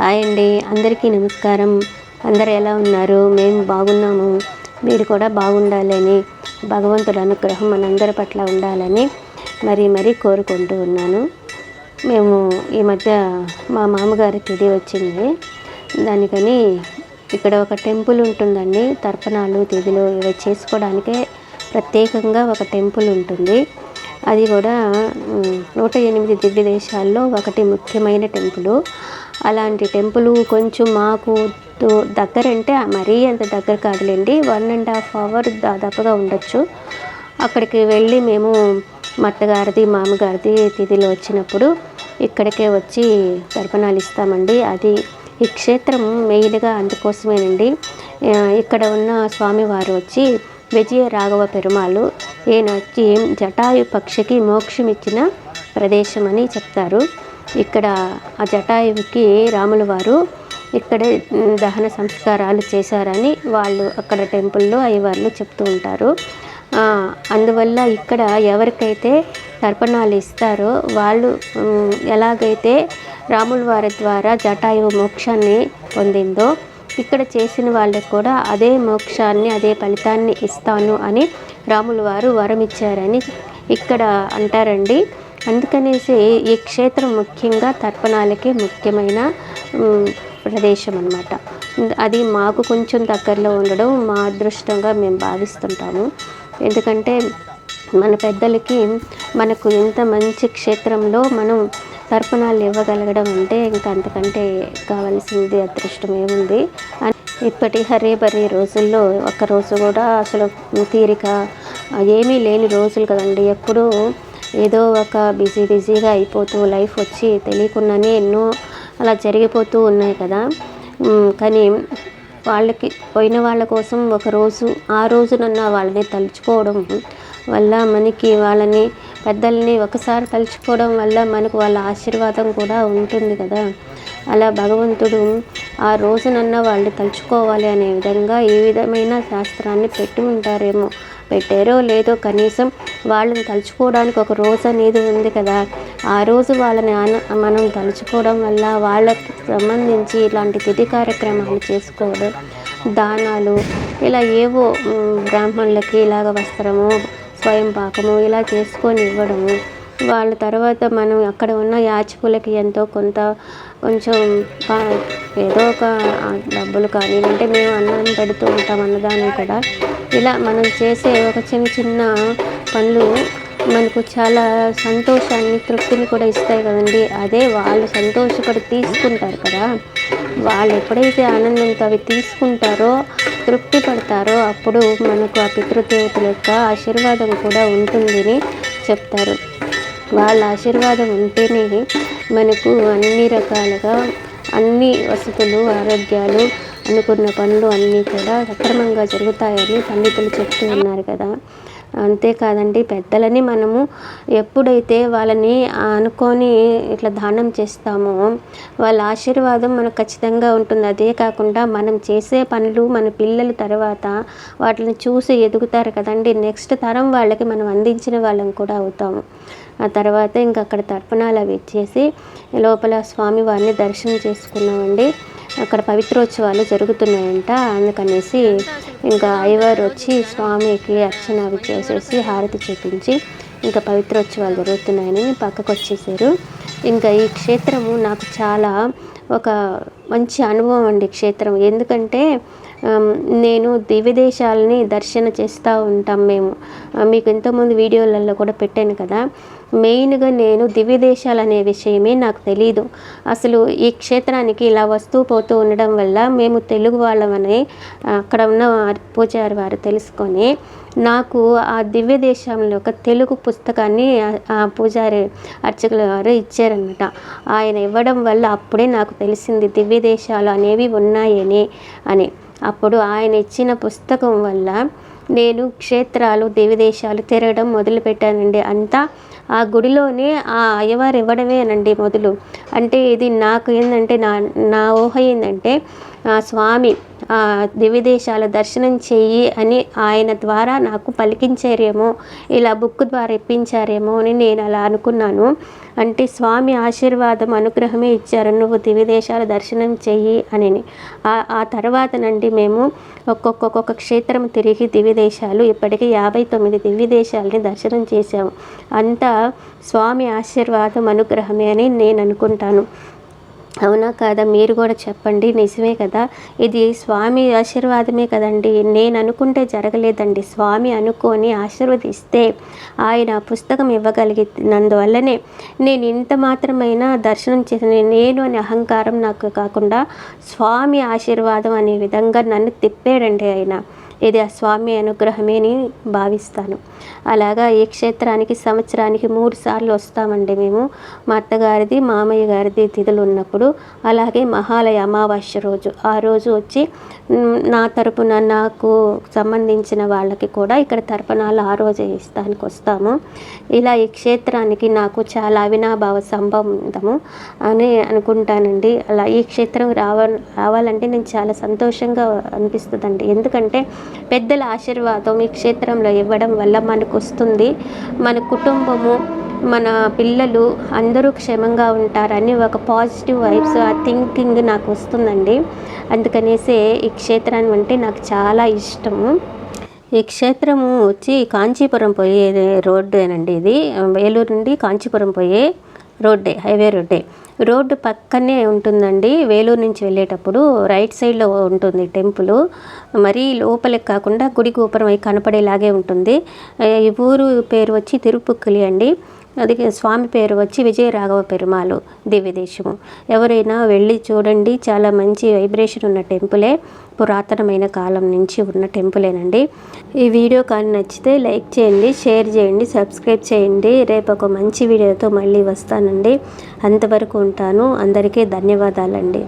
Hi అండి. అందరికీ నమస్కారం. అందరు ఎలా ఉన్నారు? మేము బాగున్నాము. మీరు కూడా బాగుండాలని భగవంతుడు అనుగ్రహం మనందరి పట్ల ఉండాలని మరీ మరీ కోరుకుంటూ ఉన్నాను. మేము ఈ మధ్య మా మామగారి తిది వచ్చింది. దానికని ఇక్కడ ఒక టెంపుల్ ఉంటుందండి. తర్పణాలు తిథులు ఇవి చేసుకోవడానికే ప్రత్యేకంగా ఒక టెంపుల్ ఉంటుంది. అది కూడా నూట ఎనిమిది దివ్య దేశాల్లో ఒకటి ముఖ్యమైన టెంపుల్. అలాంటి టెంపుల్ కొంచెం మాకు దగ్గర అంటే మరీ అంత దగ్గర కాదులేండి. వన్ అండ్ హాఫ్ అవర్ దాదాపుగా ఉండొచ్చు. అక్కడికి వెళ్ళి మేము మత్తగారిది మామగారిది తిథిలో వచ్చినప్పుడు ఇక్కడికే వచ్చి తర్పణాలు ఇస్తామండి. అది ఈ క్షేత్రం మెయిన్గా అందుకోసమేనండి. ఇక్కడ ఉన్న స్వామివారు వచ్చి విజయ రాఘవ పెరుమాలు ఈయన వచ్చి జటాయు పక్షికి మోక్షం ఇచ్చిన ప్రదేశం అని చెప్తారు. ఇక్కడ ఆ జటాయువుకి రాముల వారు ఇక్కడే దహన సంస్కారాలు చేశారని వాళ్ళు అక్కడ టెంపుల్లో అయ్యవార్లు చెప్తూ ఉంటారు. అందువల్ల ఇక్కడ ఎవరికైతే తర్పణాలు ఇస్తారో వాళ్ళు ఎలాగైతే రాముల వారి ద్వారా జటాయువు మోక్షాన్ని పొందిందో ఇక్కడ చేసిన వాళ్ళకి కూడా అదే మోక్షాన్ని అదే ఫలితాన్ని ఇస్తాను అని రాముల వారు వరం ఇచ్చారని ఇక్కడ అంటారండి. అందుకనేసి ఈ క్షేత్రం ముఖ్యంగా తర్పణాలకి ముఖ్యమైన ప్రదేశం అనమాట అది మాకు కొంచెం దగ్గరలో ఉండడం మా అదృష్టంగా మేము భావిస్తుంటాము. ఎందుకంటే మన పెద్దలకి మనకు ఇంత మంచి క్షేత్రంలో మనం తర్పణాలు ఇవ్వగలగడం అంటే ఇంకా అంతకంటే కావాల్సింది అదృష్టం ఏముంది. అని ఇప్పటి హరే బరే రోజుల్లో ఒక్క రోజు కూడా అసలు తీరిక ఏమీ లేని రోజులు కదండి. ఎప్పుడూ ఏదో ఒక బిజీ బిజీగా అయిపోతూ లైఫ్ వచ్చి తెలియకుండానే ఎన్నో అలా జరిగిపోతూ ఉన్నాయి కదా. కానీ వాళ్ళకి పోయిన వాళ్ళ కోసం ఒక రోజు ఆ రోజునన్నా వాళ్ళని తలుచుకోవడం వల్ల మనకి వాళ్ళని పెద్దల్ని ఒకసారి తలుచుకోవడం వల్ల మనకు వాళ్ళ ఆశీర్వాదం కూడా ఉంటుంది కదా. అలా భగవంతుడు ఆ రోజునన్నా వాళ్ళని తలుచుకోవాలి అనే విధంగా ఏ విధమైన శాస్త్రాన్ని పెట్టి ఉంటారేమో పెట్టారో లేదో కనీసం వాళ్ళని తలుచుకోవడానికి ఒక రోజు అనేది ఉంది కదా. ఆ రోజు వాళ్ళని ఆన- మనం తలుచుకోవడం వల్ల వాళ్ళకి సంబంధించి ఇలాంటి తిథి కార్యక్రమాలు చేసుకోవడం దానాలు ఇలా ఏవో బ్రాహ్మణులకి ఇలాగ వస్త్రము స్వయం పాకము ఇలా చేసుకొని ఇవ్వడము వాళ్ళ తర్వాత మనం అక్కడ ఉన్న యాచకులకి ఎంతో కొంత కొంచెం ఏదో ఒక డబ్బులు కానీ అంటే మేము అన్నం పెడుతూ ఉంటాం అన్నదానం కూడా. ఇలా మనం చేసే ఒక చిన్న చిన్న పనులు మనకు చాలా సంతోషాన్ని తృప్తిని కూడా ఇస్తాయి కదండి. అదే వాళ్ళు సంతోషపడి తీసుకుంటారు కదా. వాళ్ళు ఎప్పుడైతే ఆనందంతో అవి తీసుకుంటారో తృప్తి పడతారో అప్పుడు మనకు ఆ పితృదేవతల యొక్క ఆశీర్వాదం కూడా ఉంటుందని చెప్తారు. వాళ్ళ ఆశీర్వాదం ఉంటేనే మనకు అన్ని రకాలుగా అన్ని వసతులు ఆరోగ్యాలు అనుకున్న పనులు అన్నీ కూడా సక్రమంగా జరుగుతాయని పండితులు చెప్తూ ఉన్నారు కదా. అంతేకాదండి పెద్దలని మనము ఎప్పుడైతే వాళ్ళని అనుకొని ఇట్లా దానం చేస్తామో వాళ్ళ ఆశీర్వాదం మనకు ఖచ్చితంగా ఉంటుంది. అదే కాకుండా మనం చేసే పనులు మన పిల్లల తర్వాత వాటిని చూసి ఎదుగుతారు కదండి. నెక్స్ట్ తరం వాళ్ళకి మనం అందించిన వాళ్ళం కూడా అవుతాము. ఆ తర్వాత ఇంకా అక్కడ తర్పణాలు అవి ఇచ్చేసి లోపల స్వామివారిని దర్శనం చేసుకున్నామండి. అక్కడ పవిత్రోత్సవాలు జరుగుతున్నాయంట. అందుకనేసి ఇంకా అయ్యవారు వచ్చి స్వామికి అర్చన అవి చేసేసి హారతి చూపించి ఇంకా పవిత్రోత్సవాలు జరుగుతున్నాయని పక్కకు వచ్చేసారు ఇంకా ఈ క్షేత్రము నాకు చాలా ఒక మంచి అనుభవం అండి క్షేత్రం. ఎందుకంటే నేను దివ్యదేశాలని దర్శన చేస్తూ ఉంటాం మేము. మీకు ఇంతకుముందు వీడియోలలో కూడా పెట్టాను కదా. మెయిన్గా నేను దివ్యదేశాలు అనే విషయమే నాకు తెలియదు అసలు ఈ క్షేత్రానికి ఇలా వస్తూ పోతూ ఉండడం వల్ల మేము తెలుగు వాళ్ళమని అక్కడ ఉన్న పూజారి వారు తెలుసుకొని నాకు ఆ దివ్య దేశంలో ఒక తెలుగు పుస్తకాన్ని ఆ- ఆ పూజారి అర్చకుల వారు ఇచ్చారనమాట ఆయన ఇవ్వడం వల్ల అప్పుడే నాకు తెలిసింది దివ్య దేశాలు అనేవి ఉన్నాయని అని. అప్పుడు ఆయన ఇచ్చిన పుస్తకం వల్ల నేను క్షేత్రాలు దేవదేశాలు తిరగడం మొదలుపెట్టానండి. అంతా ఆ గుడిలోనే ఆ అయ్యవారు ఇవ్వడమేనండి మొదలు. అంటే ఇది నాకు ఏంటంటే నా నా ఊహ ఏంటంటే స్వామి దివిదేశాల దర్శనం చెయ్యి అని ఆయన ద్వారా నాకు పలికించారేమో ఇలా బుక్ ద్వారా ఇప్పించారేమో అని నేను అలా అనుకున్నాను. అంటే స్వామి ఆశీర్వాదం అనుగ్రహమే ఇచ్చారు నువ్వు దివిదేశాల దర్శనం చెయ్యి అని. ఆ- తర్వాత నుండి మేము ఒక్కొక్క ఒక్కొక్క క్షేత్రం తిరిగి దివిదేశాలు ఇప్పటికీ యాభై తొమ్మిది దివ్యదేశాలని దర్శనం చేశాము. అంతా స్వామి ఆశీర్వాదం అనుగ్రహమే అని నేను అనుకుంటాను. అవునా కాదా? మీరు కూడా చెప్పండి. నిజమే కదా? ఇది స్వామి ఆశీర్వాదమే కదండి. నేను అనుకుంటే జరగలేదండి. స్వామి అనుకొని ఆశీర్వదిస్తే ఆయన పుస్తకం ఇవ్వగలిగినందువల్లనే నేను ఇంత మాత్రమైనా దర్శనం చేసిన నేను అనే అహంకారం నాకు కాకుండా స్వామి ఆశీర్వాదం అనే విధంగా నన్ను తిప్పాడండి ఆయన. ఇది ఆ స్వామి అనుగ్రహమే అని భావిస్తాను. అలాగా ఈ క్షేత్రానికి సంవత్సరానికి మూడు సార్లు వస్తామండి మేము. మా అత్తగారిది మామయ్య గారిది తిథులు ఉన్నప్పుడు. అలాగే మహాలయ అమావాస్య రోజు. ఆ రోజు వచ్చి నా తరపున నాకు సంబంధించిన వాళ్ళకి కూడా ఇక్కడ తర్పణాలు ఆ రోజే ఇస్తానికి వస్తాము. ఇలా ఈ క్షేత్రానికి నాకు చాలా అవినాభావ సంబంధము అని అనుకుంటానండి. అలా ఈ క్షేత్రం రావ రావాలంటే నేను చాలా సంతోషంగా అనిపిస్తుందండి. ఎందుకంటే పెద్దల ఆశీర్వాదం ఈ క్షేత్రంలో ఇవ్వడం వల్ల మనకు వస్తుంది మన కుటుంబము మన పిల్లలు అందరూ క్షేమంగా ఉంటారని ఒక పాజిటివ్ వైబ్స్ ఆ థింకింగ్ నాకు వస్తుందండి అందుకనేసే ఈ క్షేత్రాన్ని అంటే నాకు చాలా ఇష్టము. ఈ క్షేత్రము వచ్చి కాంచీపురం పోయే రోడ్డేనండి ఇది. ఏలూరు నుండి కాంచీపురం పోయే రోడ్డే హైవే రోడ్డే. రోడ్డు పక్కనే ఉంటుందండి. వేలూరు నుంచి వెళ్ళేటప్పుడు రైట్ సైడ్లో ఉంటుంది టెంపుల్. మరీ లోపలికి కాకుండా గుడి గోపురం అయి కనపడేలాగే ఉంటుంది. ఈ ఊరు పేరు వచ్చి తిరుపుక్కలి అండి. అది స్వామి పేరు వచ్చి విజయ రాఘవ పెరుమాలు దివ్యదేశము ఎవరైనా వెళ్ళి చూడండి చాలా మంచి వైబ్రేషన్ ఉన్న టెంపులే పురాతనమైన కాలం నుంచి ఉన్న టెంపులేనండి ఈ వీడియో కానీ నచ్చితే లైక్ చేయండి షేర్ చేయండి సబ్స్క్రైబ్ చేయండి. రేపు ఒక మంచి వీడియోతో మళ్ళీ వస్తానండి. అంతవరకు ఉంటాను. అందరికీ ధన్యవాదాలండి.